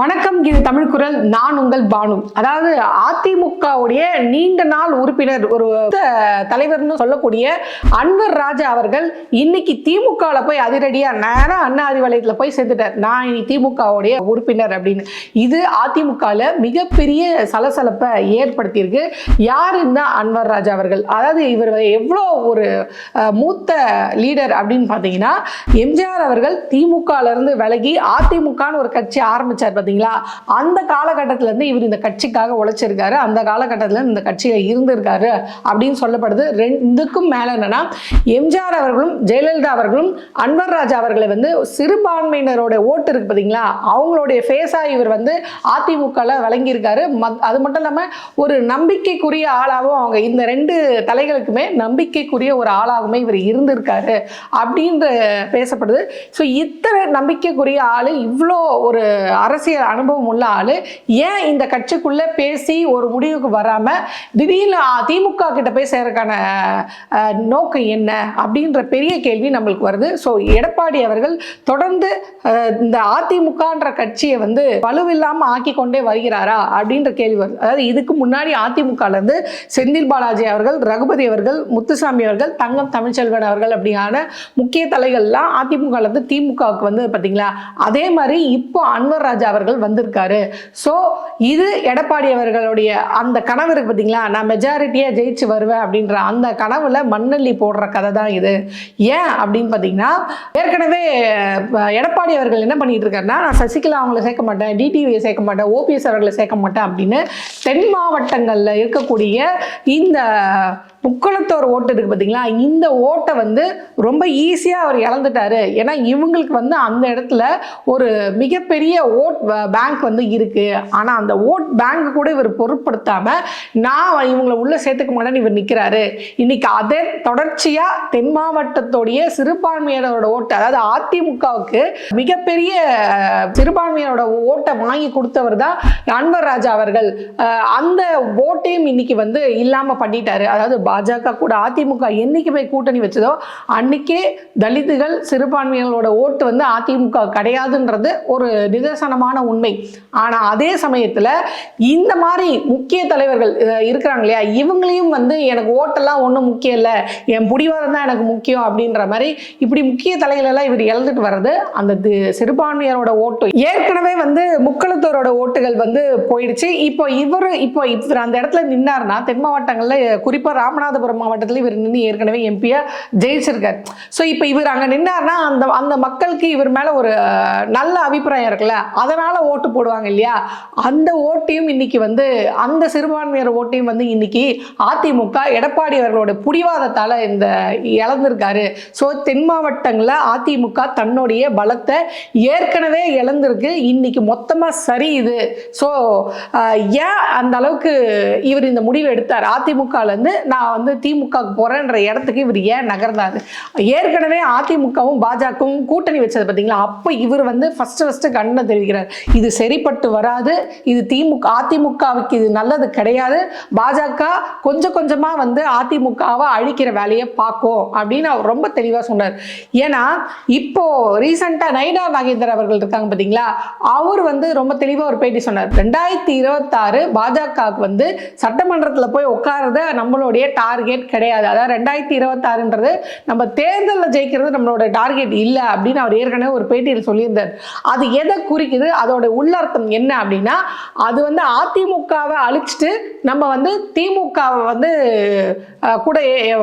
வணக்கம் இது தமிழ் குரல். நான் உங்கள் பானு. அதாவது அதிமுகவுடைய நீண்ட நாள் உறுப்பினர் ஒரு தலைவர்னு சொல்லக்கூடிய அன்வர் ராஜா அவர்கள் இன்னைக்கு திமுகவில் போய் அதிரடியாக நேரா அண்ணா அறிவாலயத்தில் போய் சேர்ந்துட்டார். நான் இனி திமுகவுடைய உறுப்பினர் அப்படின்னு. இது அதிமுகவில் மிகப்பெரிய சலசலப்பை ஏற்படுத்தியிருக்கு. யார் இந்த அன்வர் ராஜா அவர்கள்? அதாவது இவர் எவ்வளோ ஒரு மூத்த லீடர் அப்படின்னு பார்த்தீங்கன்னா எம்ஜிஆர் அவர்கள் திமுகல விலகி அதிமுகன்னு ஒரு கட்சி ஆரம்பிச்சார் பார்த்தீங்களா அந்த காலகட்டத்திலேருந்து இவர் இந்த கட்சிக்காக உழைச்சிருக்காரு. அந்த காலகட்டத்தில் இந்த கட்சியில் இருந்திருக்காரு அப்படின்னு சொல்லப்படுது. ரெண்டுக்கும் மேல என்னன்னா எம்ஜிஆர் அவர்களும் ஜெயலலிதா அவர்களும் அன்வர் ராஜா அவர்களை வந்து சிறுபான்மையினரோட ஓட்டு இருக்கு பார்த்தீங்களா அவங்களுடைய ஃபேஸாக இவர் வந்து அதிமுகவில் விளங்கியிருக்காரு மத்- அது மட்டும் இல்லாம ஒரு நம்பிக்கைக்குரிய ஆளாகவும் அவங்க இந்த ரெண்டு தலைகளுக்குமே நம்பிக்கைக்குரிய ஒரு ஆளாகவுமே இவர் இருந்திருக்காரு அப்படின்ற பேசப்படுது. ஸோ இத்தனை நம்பிக்கைக்குரிய ஆளு இவ்வளோ ஒரு அரசியல் அனுபவம் உள்ள ஆளு. ஏன் இந்த கட்சிக்குள்ள பேசி ஒரு முடிவுக்கு வராம திடீர்னு திமுக கிட்ட போய் சேரக்கான நோக்கம் என்ன அப்படின்ற பெரிய கேள்வி நம்மளுக்கு வருது. ஸோ எடப்பாடி அவர்கள் தொடர்ந்து இந்த அதிமுகன்ற கட்சியை வந்து வலுவில்லாமல் ஆக்கி கொண்டே வருகிறாரா அப்படின்ற கேள்வி வருது. அதாவது இதுக்கு முன்னாடி அதிமுகலேருந்து செந்தில் பாலாஜி அவர்கள் ரகுபதி அவர்கள் முத்துசாமி அவர்கள் தங்கம் தமிழ்ச்செல்வன் அவர்கள் அப்படியான முக்கிய தலைகள்லாம் அதிமுகலேருந்து திமுகவுக்கு வந்து பார்த்தீங்களா அதே மாதிரி இப்போ அன்வர் ராஜா அவர்கள் வந்திருக்காரு. ஸோ இது எடப்பாடி அவர்களுடைய அந்த கனவு இருக்கு பார்த்தீங்களா நான் மெஜாரிட்டியாக ஜெயிச்சு வருவேன் அப்படின்ற அந்த கனவுல மண்ணள்ளி போடுற கதை தான் இது. ஏன் அப்படின்னு பார்த்தீங்கன்னா ஏற்கனவே எடப்பாடி அவர்கள் என்ன பண்ணிட்டு இருக்காருன்னா நான் சசிகலா அவங்களை சேர்க்க மாட்டேன் டிடிவியை சேர்க்க மாட்டேன் ஓபிஎஸ் அவர்களை சேர்க்க மாட்டேன் அப்படின்னு தென் மாவட்டங்களில் இருக்கக்கூடிய இந்த முக்களத்தோர் ஓட்டு இருக்கு பார்த்தீங்களா இந்த ஓட்டை வந்து ரொம்ப ஈஸியாக அவர் இழந்துட்டாரு. ஏன்னா இவங்களுக்கு வந்து அந்த இடத்துல ஒரு மிகப்பெரிய ஓட் பேங்க் வந்து இருக்குது ஆனால் அந்த ஓட் பேங்க் கூட இவர் பொருட்படுத்தாமல் நான் இவங்களை உள்ளே சேர்த்துக்க மாட்டேன்னு இவர் நிற்கிறாரு இன்னைக்கு அதே தொடர்ச்சியாக தென் மாவட்டத்தோடைய சிறுபான்மையினரோட ஓட்டு அதாவது அதிமுகவுக்கு மிகப்பெரிய சிறுபான்மையினரோட ஓட்டை வாங்கி கொடுத்தவர் தான் அன்வர் ராஜா அவர்கள். அந்த ஓட்டையும் இன்னைக்கு வந்து இல்லாமல் பண்ணிட்டாரு. அதாவது பாஜக கூட அதிமுக என்னைக்கு போய் கூட்டணி வச்சதோ அன்னைக்கே தலித்துகள் சிறுபான்மையினரோட ஓட்டு வந்து அதிமுக கிடையாதுன்றது ஒரு நிதர்சனமான உண்மை. ஆனா அதே சமயத்துல இந்த மாதிரி முக்கிய தலைவர்கள் இருக்கிறாங்க இல்லையா? இவங்களையும் வந்து எனக்கு ஓட்டெல்லாம் ஒன்றும் முக்கியம் இல்லை. என் புடிவாதம் தான் எனக்கு முக்கியம் அப்படின்ற மாதிரி இப்படி முக்கிய தலைகளெல்லாம் இவர் இழந்துட்டு வர்றது அந்த சிறுபான்மையரோட ஓட்டு. ஏற்கனவே வந்து முக்களத்தோரோட ஓட்டுகள் வந்து போயிடுச்சு. இப்போ இவர் இப்போ இவர் அந்த இடத்துல நின்னார்னா தென் மாவட்டங்களில் குறிப்பாக ராமநாதபுரம் மாவட்டத்தில் இவர் நின்று ஏற்கனவே எம்பியா ஜெயிச்சிருக்கார். ஸோ இப்போ இவர் அங்க நின்னார்னா அந்த அந்த மக்களுக்கு இவர் மேல ஒரு நல்ல அபிப்பிராயம் இருக்குல்ல? அதனால் ஓட்டு போடுவாங்க இல்லையா? அந்த ஓட்டையும் இன்னைக்கு வந்து அந்த சிறுபான்மையர் ஓட்டையும் வந்து இன்னைக்கு அதிமுக எடப்பாடி அவர்களோட புடிவாதத்தால இந்த இழந்திருக்காரு. ஸோ தென் மாவட்டங்களில் அதிமுக தன்னுடைய பலத்தை ஏற்கனவே இழந்திருக்கு. இன்னைக்கு மொத்தமாக சரி இது. ஸோ ஏன் அந்த அளவுக்கு இவர் இந்த முடிவு எடுத்தார்? அதிமுகலேருந்து நான் வந்து திமுகவுக்கு போகிறேன்ற இடத்துக்கு இவர் ஏன் நகர்ந்தாரு? ஏற்கனவே அதிமுகவும் பாஜகவும் கூட்டணி வச்சது பார்த்தீங்களா அப்போ இவர் வந்து ஃபஸ்ட்டு ஃபஸ்ட்டு கண்ணை தெரிவிக்கிறார். இது சரிப்பட்டு வராது இது திமுக அதிமுகவுக்கு இது நல்லது கிடையாது. பாஜக கொஞ்சம் கொஞ்சமாக வந்து அதிமுகவை அழிக்கிற வேலையை பார்க்கும் அப்படின்னு அவர் ரொம்ப தெளிவாக சொன்னார். ஏன்னா இப்போ ரீசெண்டாக நைனா நாகேந்தர் அவர்கள் இருக்காங்க பார்த்தீங்களா அவர் வந்து ரொம்ப தெளிவாக ஒரு பேட்டி சொன்னார். ரெண்டாயிரத்தி இருபத்தாறு பாஜகவுக்கு வந்து சட்டமன்றத்தில் போய் உட்கார்றது நம்மளுடைய டார்கெட் கிடையாது. அதாவது ரெண்டாயிரத்தி இருபத்தாறுன்றது நம்ம தேர்தலில் ஜெயிக்கிறது நம்மளோட டார்கெட் இல்லை அப்படின்னு அவர் ஏற்கனவே ஒரு பேட்டியில் சொல்லியிருந்தார். அது எதை குறிக்குது? அது அதோட உள்ளர்த்தம் என்ன அப்படின்னா அது வந்து அதிமுகவை அழிச்சிட்டு நம்ம வந்து திமுகவை வந்து கூட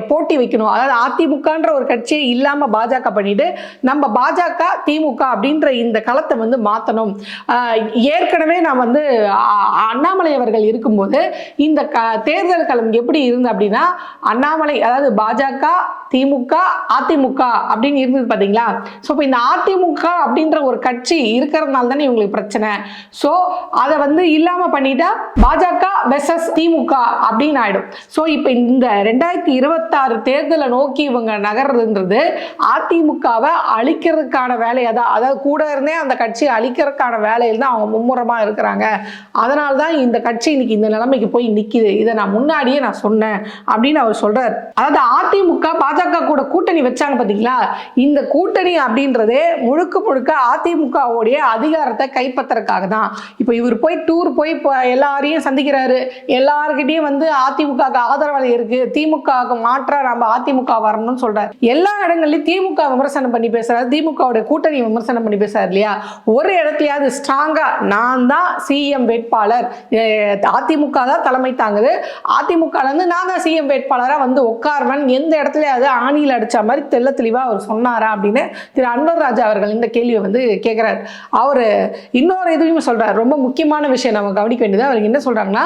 போட்டி வைக்கணும். அதாவது அதிமுகன்ற ஒரு கட்சியை இல்லாமல் பாஜக பண்ணிட்டு நம்ம பாஜக திமுக அப்படின்ற இந்த களத்தை வந்து மாற்றணும் ஏற்கனவே நான் வந்து அண்ணாமலை அவர்கள் இருக்கும்போது இந்த க தேர்தல் களம் எப்படி இருந்து அப்படின்னா அண்ணாமலை அதாவது பாஜக திமுக அதிமுக அப்படின்னு இருந்தது பார்த்தீங்களா ஸோ இப்போ இந்த அதிமுக அப்படின்ற ஒரு கட்சி இருக்கிறதுனால தானே இவங்களுக்கு பிரச்சனை. ஸோ அதை வந்து இல்லாமல் பண்ணிட்டா பாஜக வெசஸ் திமுக அப்படின்னு ஆயிடும். ஸோ இப்போ இந்த ரெண்டாயிரத்தி இருபத்தாறு தேர்தலை நோக்கி இவங்க நகர்றதுன்றது அதிமுகவை அழிக்கிறதுக்கான வேலையை தான் அதாவது கூட இருந்தே அந்த கட்சியை அழிக்கிறதுக்கான வேலையில் தான் அவங்க மும்முரமாக இருக்கிறாங்க. அதனால தான் இந்த கட்சி இன்னைக்கு இந்த நிலைமைக்கு போய் நிற்கிது இதை நான் முன்னாடியே நான் சொன்னேன் அப்படின்னு அவர் சொல்றாரு. அதாவது அதிமுக பாஜக கூட கூட்டணி வச்சாங்க பார்த்தீங்களா இந்த கூட்டணி அப்படின்றதே முழுக்க முழுக்க அதிமுகவுடைய அதிகாரத்தை கைப்பற்றறதுக்காக தான் இப்போ இவர் போய் டூர் போய் இப்போ எல்லாரையும் சந்திக்கிறாரு. எல்லாருக்கிட்டையும் வந்து அதிமுக ஆதரவாளி இருக்கு. திமுக மாற்றா நம்ம அதிமுக வரணும்னு சொல்றாரு. எல்லா இடங்கள்லயும் திமுக விமர்சனம் பண்ணி பேசுறாரு. திமுகவுடைய கூட்டணி விமர்சனம் பண்ணி பேசுறாரு இல்லையா? ஒரு இடத்துலயாவது ஸ்ட்ராங்கா நான் தான் சிஎம் வேட்பாளர். அதிமுக தான் தலைமை தாங்குது. அதிமுக இருந்து நான் தான் சிஎம் வேட்பாளரா வந்து உட்கார்வன். எந்த இடத்துலயாவது ஆணியில் அடிச்ச மாதிரி தெல்ல தெளிவா அவர் சொன்னாரா அப்படின்னு திரு அன்வர் ராஜா அவர்கள் இந்த கேள்வியை வந்து கேட்கிறார் அவர் இன்னொரு இதுவும் சொல்றாரு. ரொம்ப முக்கியமான விஷயம் நம்ம கவனிக்க வேண்டியது அவர் என்ன சொல்றாங்கன்னா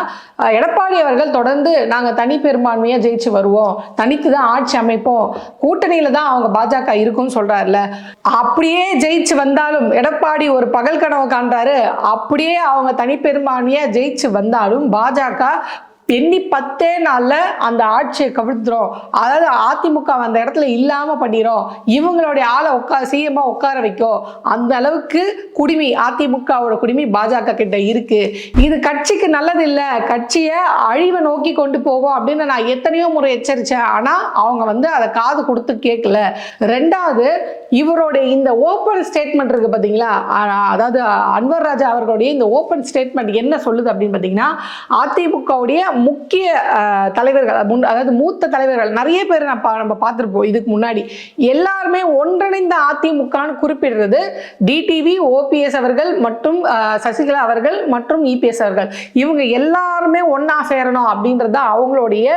எடப்பாடி அவர்கள் தொடர்ந்து நாங்க தனி பெரும்பான்மையா ஜெயிச்சு வருவோம். தனித்து தான் ஆட்சி அமைப்போம். கூட்டணியில தான் அவங்க பாஜக இருக்கும்னு சொல்கிறாருல அப்படியே ஜெயிச்சு வந்தாலும் எடப்பாடி ஒரு பகல் கனவு காண்றாரு. அப்படியே அவங்க தனி பெரும்பான்மையாக ஜெயிச்சு வந்தாலும் பாஜக எண்ணி பத்தே நாளில் அந்த ஆட்சியை கவிழ்த்துடும் அதாவது அதிமுக அந்த இடத்துல இல்லாமல் பண்ணிடும் இவங்களுடைய ஆளை உட்கார சிஎம்மா உட்கார வைக்கும் அந்த அளவுக்கு குடிமி அதிமுகவோட குடிமி பாஜக கிட்ட இருக்கு. இது கட்சிக்கு நல்லது இல்லை கட்சியை அழிவை நோக்கி கொண்டு போகும் அப்படின்னு நான் எத்தனையோ முறை எச்சரித்தேன் ஆனால் அவங்க வந்து அதை காது கொடுத்து கேட்கல. ரெண்டாவது இவருடைய இந்த ஓப்பன் ஸ்டேட்மெண்ட் இருக்கு பார்த்தீங்களா அதாவது அன்வர் ராஜா அவர்களுடைய இந்த ஓப்பன் ஸ்டேட்மெண்ட் என்ன சொல்லுது அப்படின்னு பார்த்தீங்கன்னா அதிமுகவுடைய முக்கிய தலைவர்கள் முன் அதாவது மூத்த தலைவர்கள் நிறைய பேர் நம்ம நம்ம பார்த்துருப்போம் இதுக்கு முன்னாடி. எல்லாருமே ஒன்றிணைந்த அதிமுகன்னு குறிப்பிடுறது டிடிவி ஓபிஎஸ் அவர்கள் மற்றும் சசிகலா அவர்கள் மற்றும் இபிஎஸ் அவர்கள். இவங்க எல்லாருமே ஒன்றா சேரணும் அப்படின்றது தான் அவங்களுடைய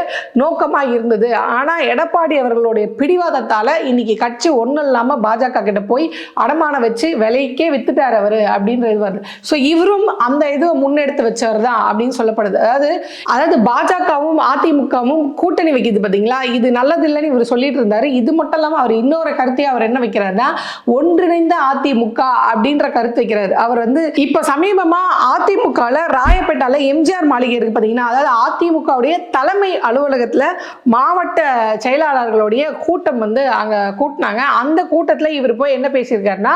நோக்கமாக இருந்தது. ஆனால் எடப்பாடி அவர்களுடைய பிடிவாதத்தால் இன்னைக்கு கட்சி ஒன்றும் இல்லாமல் பாஜக கிட்ட போய் அடமானம் வச்சு விலைக்கே வித்துட்டார் அவர் அப்படின்றது வருது. ஸோ இவரும் அந்த இதை முன்னெடுத்து வச்சவர் தான் அப்படின்னு சொல்லப்படுது. அதாவது அதாவது பாஜகவும் அதிமுகவும் கூட்டணி வைக்குது பாத்தீங்களா? இது நல்லது இல்லைன்னு இவர் சொல்லிட்டு இருந்தாரு. இது மட்டும் இல்லாம அவர் இன்னொரு கருத்தையும் அவர் என்ன வைக்கிறாருன்னா ஒன்றிணைந்த அதிமுக அப்படின்ற கருத்து வைக்கிறாரு. அவர் வந்து இப்ப சமீபமா அதிமுகல ராயப்பேட்டால எம்ஜிஆர் மாளிகை இருக்கு பாத்தீங்கன்னா அதாவது அதிமுகவுடைய தலைமை அலுவலகத்துல மாவட்ட செயலாளர்களுடைய கூட்டம் வந்து அங்க கூட்டினாங்க. அந்த கூட்டத்துல இவர் போய் என்ன பேசியிருக்காருன்னா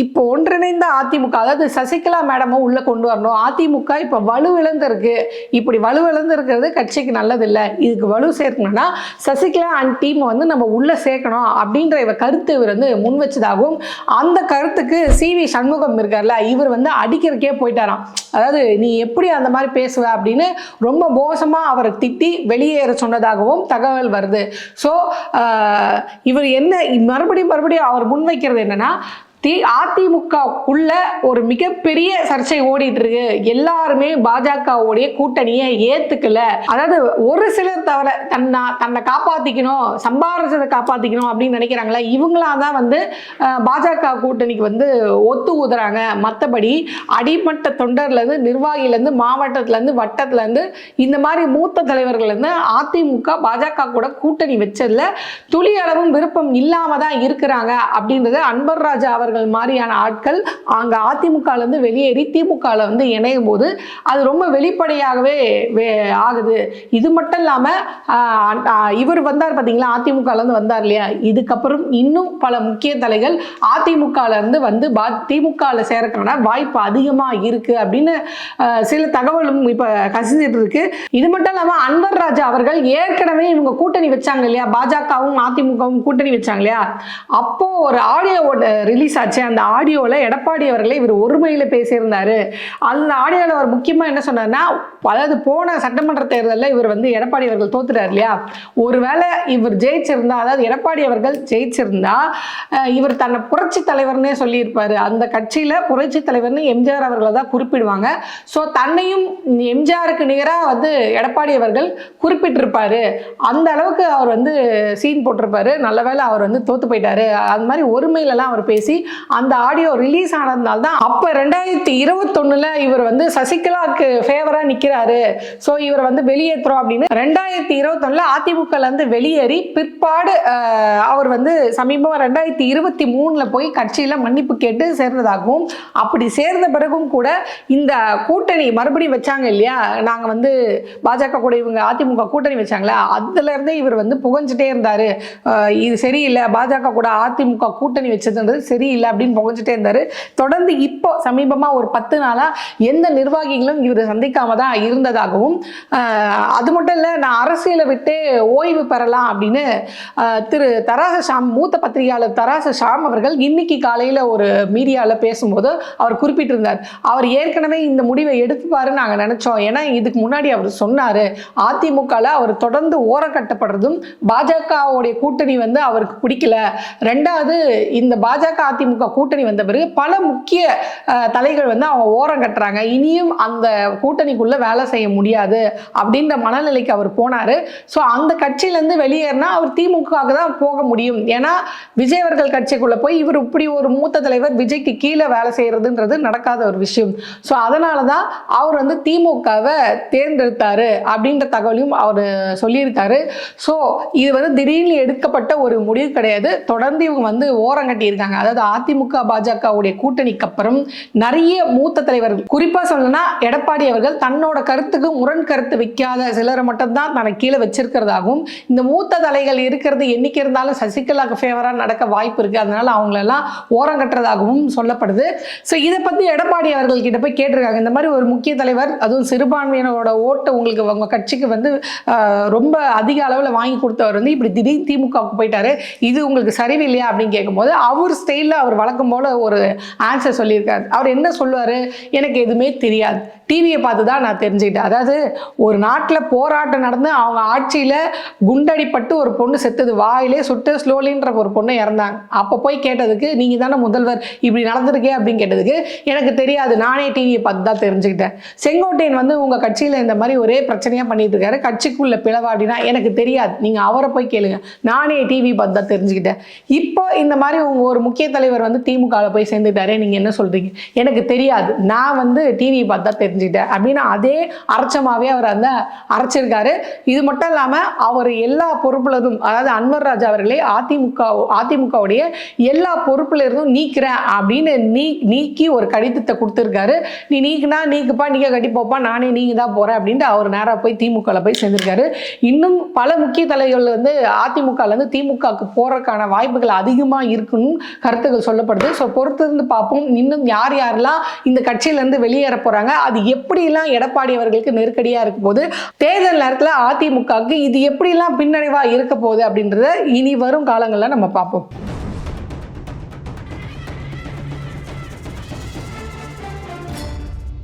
இப்போ ஒன்றிணைந்த அதிமுக அதாவது சசிகலா மேடமும் உள்ள கொண்டு வரணும். அதிமுக இப்ப வலுவிழந்திருக்கு. இப்படி வலுவிழந்து இருக்கிறது கட்சிக்கு நல்லதில்லை. இதுக்கு வலு சேர்க்கணும்னா சசிகலா அண்ட் டீம் வந்து நம்ம உள்ள சேர்க்கணும் அப்படின்ற இவர் கருத்து இவர் வந்து முன் வச்சதாகவும் அந்த கருத்துக்கு சி வி சண்முகம் இருக்கார்ல இவர் வந்து அடிக்கிறக்கே போயிட்டாராம். அதாவது நீ எப்படி அந்த மாதிரி பேசுவ? அப்படின்னு ரொம்ப மோசமாக அவரை திட்டி வெளியேற சொன்னதாகவும் தகவல் வருது. ஸோ இவர் என்ன மறுபடியும் மறுபடியும் அவர் முன்வைக்கிறது என்னன்னா தி அதிமுகக்குள்ள ஒரு மிகப்பெரிய சர்ச்சை ஓடிட்டு இருக்கு எல்லாருமே பாஜகவுடைய கூட்டணியை ஏத்துக்கல. அதாவது ஒரு சிலர் தவிர தன்னை தன்னை காப்பாத்திக்கணும் சம்பாரிச்சதை காப்பாத்திக்கணும் அப்படின்னு நினைக்கிறாங்களா இவங்களா தான் வந்து பாஜக கூட்டணிக்கு வந்து ஒத்து ஊதுறாங்க. மற்றபடி அடிமட்ட தொண்டர்லேருந்து நிர்வாகிலேருந்து மாவட்டத்துலேருந்து வட்டத்துலேருந்து இந்த மாதிரி மூத்த தலைவர்கள்லேருந்து அதிமுக பாஜக கூட கூட்டணி வச்சதில் துளி அளவும் விருப்பம் இல்லாம தான் இருக்கிறாங்க அப்படின்றது அன்பர் ராஜா அவர் அவர்கள் மாதிரியான ஆட்கள் அங்கே அதிமுகலேருந்து வெளியேறி திமுகவில் வந்து இணையும் போது அது ரொம்ப வெளிப்படையாகவே ஆகுது. இது மட்டும் இல்லாமல் இவர் வந்தார் பார்த்தீங்களா அதிமுகலேருந்து வந்தார் இல்லையா? இதுக்கப்புறம் இன்னும் பல முக்கிய தலைகள் அதிமுகலேருந்து வந்து பா திமுகவில் ல சேரக்கான வாய்ப்பு அதிகமாக இருக்குது அப்படின்னு சில தகவலும் இப்போ கசிஞ்சிட்டு இருக்கு இது மட்டும் இல்லாமல் அன்வர் ராஜா அவர்கள் ஏற்கனவே இவங்க கூட்டணி வச்சாங்க இல்லையா? பாஜகவும் அதிமுகவும் கூட்டணி வச்சாங்க இல்லையா? அப்போ ஒரு ஆடியோ ரிலீஸ் ஆச்சு அந்த ஆடியோவில் எடப்பாடி அவர்களை இவர் ஒருமையில் பேசியிருந்தார். அந்த ஆடியோவில் அவர் முக்கியமாக என்ன சொன்னார்னா அதாவது போன சட்டமன்ற தேர்தலில் இவர் வந்து எடப்பாடி அவர்கள் தோத்துட்டார் இல்லையா? ஒருவேளை இவர் ஜெயிச்சிருந்தா அதாவது எடப்பாடி அவர்கள் ஜெயிச்சிருந்தா இவர் தன்னை புரட்சி தலைவர்னே சொல்லியிருப்பார். அந்த கட்சியில் புரட்சி தலைவர்னு எம்ஜிஆர் அவர்களை தான் குறிப்பிடுவாங்க. ஸோ தன்னையும் எம்ஜிஆருக்கு நிகராக வந்து எடப்பாடி அவர்கள் குறிப்பிட்டிருப்பாரு. அந்த அளவுக்கு அவர் வந்து சீன் போட்டிருப்பாரு. நல்ல வேளை அவர் வந்து தோத்து போயிட்டாரு. அது மாதிரி ஒருமையிலலாம் அவர் பேசி அந்த ஆடியோ ரிலீஸ் ஆனதுனால தான் அப்போ ரெண்டாயிரத்தி இருபத்தொன்னுல இவர் வந்து சசிகலாவுக்கு ஃபேவராக நிற்கிற நிற்கிறாரு ஸோ இவரை வந்து வெளியேற்றுறோம் அப்படின்னு ரெண்டாயிரத்தி இருபத்தொன்னுல அதிமுகல இருந்து வெளியேறி பிற்பாடு அவர் வந்து சமீபம் ரெண்டாயிரத்தி இருபத்தி மூணுல போய் கட்சியில மன்னிப்பு கேட்டு சேர்ந்ததாகவும் அப்படி சேர்ந்த பிறகும் கூட இந்த கூட்டணி மறுபடியும் வச்சாங்க இல்லையா? நாங்க வந்து பாஜக கூட இவங்க அதிமுக கூட்டணி வச்சாங்களா? அதுல இருந்தே இவர் வந்து புகஞ்சிட்டே இருந்தாரு. இது சரியில்லை பாஜக கூட அதிமுக கூட்டணி வச்சதுன்றது சரியில்லை சரியில்லை அப்படின்னு புகஞ்சிட்டே இருந்தாரு. தொடர்ந்து இப்போ சமீபமா ஒரு பத்து நாளா எந்த நிர்வாகிகளும் இவர் சந்திக்காம தான் இருந்ததாகவும் அது மட்டும் இல்லை நான் அரசியலை விட்டு ஓய்வு பெறலாம் அப்படின்னு திரு தராச ஷாம் மூத்த பத்திரிகையாளர் தராச ஷாம் அவர்கள் இன்னைக்கு காலையில் ஒரு மீடியாவில் பேசும்போது அவர் குறிப்பிட்டிருந்தார். அவர் ஏற்கனவே இந்த முடிவை எடுத்துப்பாரு நாங்கள் நினைச்சோம். ஏன்னா இதுக்கு முன்னாடி அவர் சொன்னார் அதிமுகவில் அவர் தொடர்ந்து ஓரக்கட்டப்படுறதும் பாஜகவுடைய கூட்டணி வந்து அவருக்கு பிடிக்கல. ரெண்டாவது இந்த பாஜக அதிமுக கூட்டணி வந்த பிறகு பல முக்கிய தலைகள் வந்து அவங்க ஓரம் கட்டுறாங்க. இனியும் அந்த கூட்டணிக்குள்ள வேலை செய்ய முடியாது அப்படின்ற மனநிலைக்கு அவர் போனாரு. ஸோ அந்த கட்சியிலேருந்து வெளியேறினா அவர் திமுகவுக்கு தான் போக முடியும். ஏன்னா விஜய் அவர்கள் கட்சிக்குள்ளே போய் இவர் இப்படி ஒரு மூத்த தலைவர் விஜய்க்கு கீழே வேலை செய்கிறதுன்றது நடக்காத ஒரு விஷயம். ஸோ அதனால தான் அவர் வந்து திமுகவை தேர்ந்தெடுத்தார் அப்படின்ற தகவலையும் அவர் சொல்லியிருக்காரு. ஸோ இது வந்து திடீர்னு எடுக்கப்பட்ட ஒரு முடிவு கிடையாது. தொடர்ந்து இவங்க வந்து ஓரம் கட்டியிருக்காங்க. அதாவது அதிமுக பாஜகவுடைய கூட்டணிக்கு அப்புறம் நிறைய மூத்த தலைவர்கள் குறிப்பாக சொல்லணும்னா எடப்பாடி அவர்கள் தன்னோட கருத்துக்கு முரண் கருத்து வைக்காத சிலரை மட்டும்தான் தனக்கு கீழே வச்சிருக்கிறதாகவும் இந்த மூத்த தலைகள் இருக்கிறது என்னைக்கு இருந்தாலும் சசிகலாக்கு ஃபேவராக நடக்க வாய்ப்பு இருக்குது அதனால் அவங்களெல்லாம் ஓரம் கட்டுறதாகவும் சொல்லப்படுது. ஸோ இதை பற்றி எடப்பாடி அவர்கள் கிட்ட போய் கேட்டிருக்காங்க. இந்த மாதிரி ஒரு முக்கிய தலைவர் அதுவும் சிறுபான்மையினரோட ஓட்டை உங்களுக்கு உங்கள் கட்சிக்கு வந்து ரொம்ப அதிக அளவில் வாங்கி கொடுத்தவர் வந்து இப்படி திடீர் திமுகவுக்கு போயிட்டாரு. இது உங்களுக்கு சரிவில்லையா அப்படின்னு கேட்கும்போது அவர் ஸ்டைலில் அவர் வழக்கம் போல ஒரு ஆன்சர் சொல்லியிருக்காரு. அவர் என்ன சொல்லுவார்? எனக்கு எதுவுமே தெரியாது. டிவியை பார்த்து தான் நான் தெரியும் தெரிஞ்சுக்கிட்டேன். அதாவது ஒரு நாட்டில் போராட்டம் நடந்து அவங்க ஆட்சியில் குண்டடிப்பட்டு ஒரு பொண்ணு செத்துது. வாயிலே சுட்டு ஸ்லோலின்ற ஒரு பொண்ணு இறந்தாங்க. அப்போ போய் கேட்டதுக்கு நீங்கள் தானே முதல்வர் இப்படி நடந்திருக்கே? அப்படின்னு கேட்டதுக்கு எனக்கு தெரியாது. நானே டிவியை பார்த்து தான் தெரிஞ்சுக்கிட்டேன். செங்கோட்டையன் வந்து உங்கள் கட்சியில் இந்த மாதிரி ஒரே பிரச்சனையாக பண்ணிட்டு இருக்காரு. கட்சிக்குள்ள அப்படின்னா எனக்கு தெரியாது. நீங்கள் அவரை போய் கேளுங்க. நானே டிவி பார்த்து தான் தெரிஞ்சுக்கிட்டேன். இப்போ இந்த மாதிரி உங்கள் ஒரு முக்கிய தலைவர் வந்து திமுகவில் போய் சேர்ந்துட்டாரே நீங்கள் என்ன சொல்கிறீங்க எனக்கு தெரியாது. நான் வந்து டிவி பார்த்து தான் தெரிஞ்சுக்கிட்டேன். அப்படின்னு அதே அரைச்சமாவே அவர் அந்த அரைச்சிருக்காரு. இது மட்டும் இல்லாமல் அவர் எல்லா பொறுப்புலதும் அதாவது அன்வர் ராஜா அவர்களே அதிமுக அதிமுகவுடைய எல்லா பொறுப்புல இருந்தும் நீக்கிறேன் அப்படின்னு நீ நீக்கி ஒரு கடிதத்தை கொடுத்துருக்காரு. நீ நீக்குனா நீக்குப்பா நீங்க கட்டி போப்பா நானே நீங்க தான் போறேன் அப்படின்ட்டு அவர் நேராக போய் திமுகவில் போய் சேர்ந்திருக்காரு. இன்னும் பல முக்கிய தலைவர்கள் வந்து அதிமுகலேருந்து திமுகவுக்கு போறதுக்கான வாய்ப்புகள் அதிகமாக இருக்குன்னு கருத்துக்கள் சொல்லப்படுது. ஸோ பொறுத்திருந்து பார்ப்போம். இன்னும் யார் யாரெல்லாம் இந்த கட்சியிலேருந்து வெளியேற போகிறாங்க அது எப்படிலாம் எடப்பாடி அவர்களுக்கு நெருக்கடியாக இருக்கும் போது தேர்தல் நேரத்தில் அதிமுகவுக்கு இது எப்படிலாம் பின்னடைவாக இருக்க போகுது அப்படின்றத இனி வரும் காலங்களில் நம்ம பார்ப்போம்.